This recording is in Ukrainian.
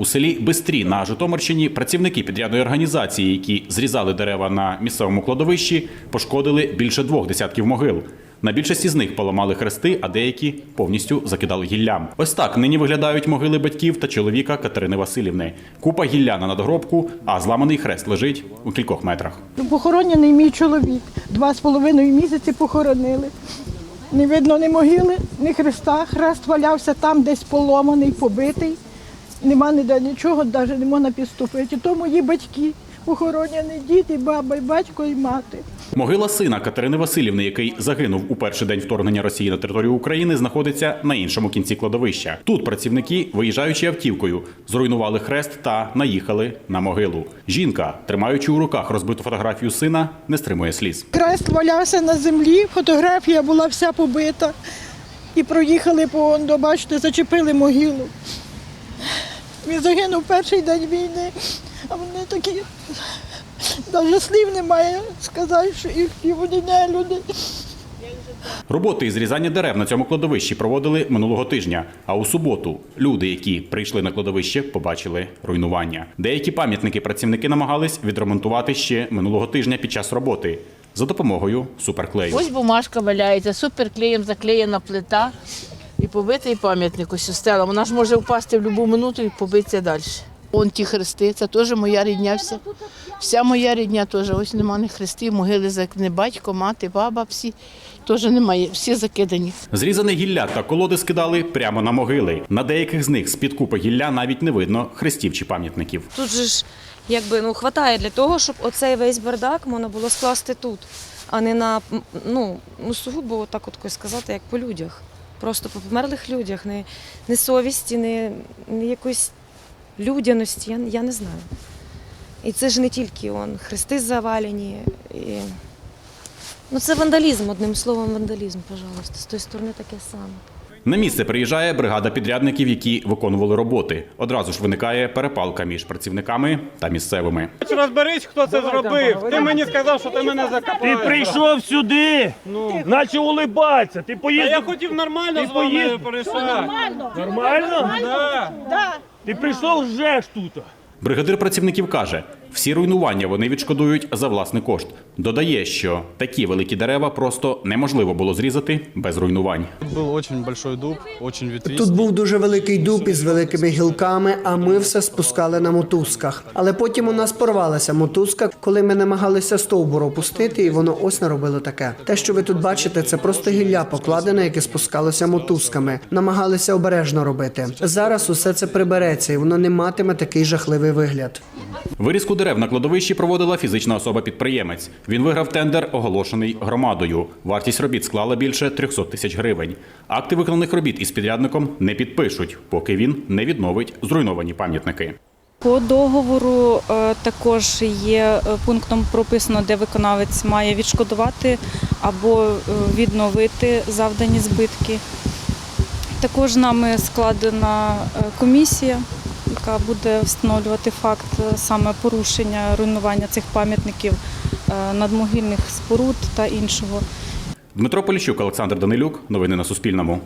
У селі Бистрі на Житомирщині працівники підрядної організації, які зрізали дерева на місцевому кладовищі, пошкодили більше двох десятків могил. На більшості з них поламали хрести, а деякі повністю закидали гіллям. Ось так нині виглядають могили батьків та чоловіка Катерини Васильівни. Купа гілля на надгробку, а зламаний хрест лежить у кількох метрах. Похоронений мій чоловік. Два з половиною місяці похоронили. Не видно ні могили, ні хреста. Хрест валявся там, десь поломаний, побитий. Нема ніде нічого, навіть не можна підступити. То мої батьки похоронені, діти, баба, і батько, і мати. Могила сина Катерини Васильівни, який загинув у перший день вторгнення Росії на територію України, знаходиться на іншому кінці кладовища. Тут працівники, виїжджаючи автівкою, зруйнували хрест та наїхали на могилу. Жінка, тримаючи у руках розбиту фотографію сина, не стримує сліз. Хрест валявся на землі, фотографія була вся побита. І проїхали по бачите, зачепили могилу. Він загинув перший день війни, а вони такі, навіть слів немає сказати, що їх вони не люди. Роботи із зрізання дерев на цьому кладовищі проводили минулого тижня. А у суботу люди, які прийшли на кладовище, побачили руйнування. Деякі пам'ятники працівники намагались відремонтувати ще минулого тижня під час роботи за допомогою суперклею. Ось бумажка валяється, суперклеєм заклеєна плита побитий пам'ятник ось стела. Вона ж може впасти в будь-яку минуту і побитися далі. Вон ті хрести, це теж моя рідня вся. Вся моя рідня теж. Ось нема ні хрестів, могили зак- батько, мати, баба, всі теж немає, всі закидані. Зрізане гілля та колоди скидали прямо на могили. На деяких з них з-під купи гілля навіть не видно хрестів чи пам'ятників. Тут же ж якби ну хватає для того, щоб оцей весь бардак можна було скласти тут, а не на ну, ну сугубо так от сказати, як по людях. Просто по померлих людях, не, не совісті, не, не якоїсь людяності, я, я не знаю. І це ж не тільки он, хрести завалені. І... Ну це вандалізм, одним словом, вандалізм, пожалуйста. З тої сторони таке саме. На місце приїжджає бригада підрядників, які виконували роботи. Одразу ж виникає перепалка між працівниками та місцевими. Розберись, хто це зробив. Ти мені сказав, що ти мене Ти прийшов сюди, наче улибатися. Ти А поїздив. я хотів нормально Ти з вами поїзд- порішати. Нормально? Да. Ти прийшов вже ж тут. Бригадир працівників каже, всі руйнування вони відшкодують за власний кошт. Додає, що такі великі дерева просто неможливо було зрізати без руйнувань. Тут был очень большой дуб, очень ветвистый. Тут був дуже великий дуб із великими гілками, а ми все спускали на мотузках. Але потім у нас порвалася мотузка, коли ми намагалися стовбур опустити, і воно ось наробило таке. Те, що ви тут бачите, це просто гілля покладене, яке спускалося мотузками. Намагалися обережно робити. Зараз усе це прибереться, і воно не матиме такий жахливий вигляд. Вирізку дерев на кладовищі проводила фізична особа-підприємець. Він виграв тендер, оголошений громадою. Вартість робіт склала більше 300 тисяч гривень. Акти виконаних робіт із підрядником не підпишуть, поки він не відновить зруйновані пам'ятники. По договору е, також є е, пунктом прописано, де виконавець має відшкодувати або е, відновити завдані збитки. Також нами складена комісія, яка буде встановлювати факт е, саме порушення руйнування цих пам'ятників е, надмогильних споруд та іншого. Дмитро Поліщук, Олександр Данилюк. Новини на Суспільному.